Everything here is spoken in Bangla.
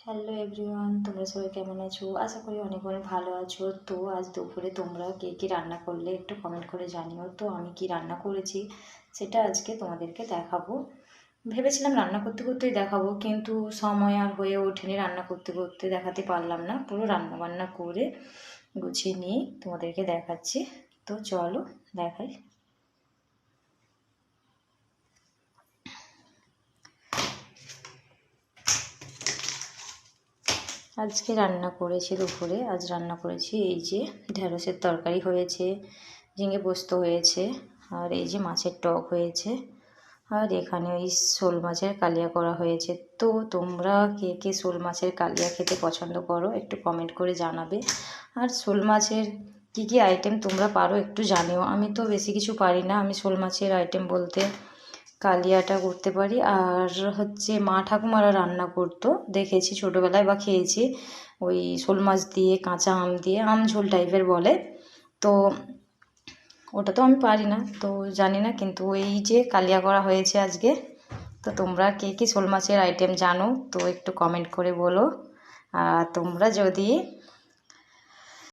হ্যালো এভরিওয়ান তোমরা সবাই কেমন আছো? আশা করি অনেক অনেক ভালো আছো। তো আজ দুপুরে তোমরা কে কী রান্না করলে একটু কমেন্ট করে জানিও। তো আমি কি রান্না করেছি সেটা আজকে তোমাদেরকে দেখাবো। ভেবেছিলাম রান্না করতে করতেই দেখাবো, কিন্তু সময় আর হয়ে ওঠেনি রান্না করতে করতে দেখাতে পারলাম না। পুরো রান্না বান্না করে গুছিয়ে নিয়ে তোমাদেরকে দেখাচ্ছি। তো চলো দেখাই। আজকে রান্না করেছি দুপুরে। আজ রান্না করেছি এই যে ঢ্যাঁড়সের তরকারি হয়েছে, ঝিঙে পোস্ত হয়েছে, আর এই যে মাছের টক হয়েছে, আর এখানে ওই শোল মাছের কালিয়া করা হয়েছে। তো তোমরা কে কে শোল মাছের কালিয়া খেতে পছন্দ করো একটু কমেন্ট করে জানাবে। আর শোল মাছের কী কী আইটেম তোমরা পারো একটু জানিও। আমি তো বেশি কিছু পারি না। আমি শোল মাছের আইটেম বলতে কালিয়াটা করতে পারি। আর হচ্ছে মা ঠাকুমারা রান্না করতো, দেখেছি ছোটোবেলায় বা খেয়েছি। ওই শোল মাছ দিয়ে, কাঁচা আম দিয়ে, আম ঝোল টাইপের বলে। তো ওটা তো আমি পারি না, তো জানি না, কিন্তু এই যে কালিয়া করা হয়েছে আজকে, তো তোমরা কে কী শোল মাছের আইটেম জানো, তো একটু কমেন্ট করে বলো। আর তোমরা যদি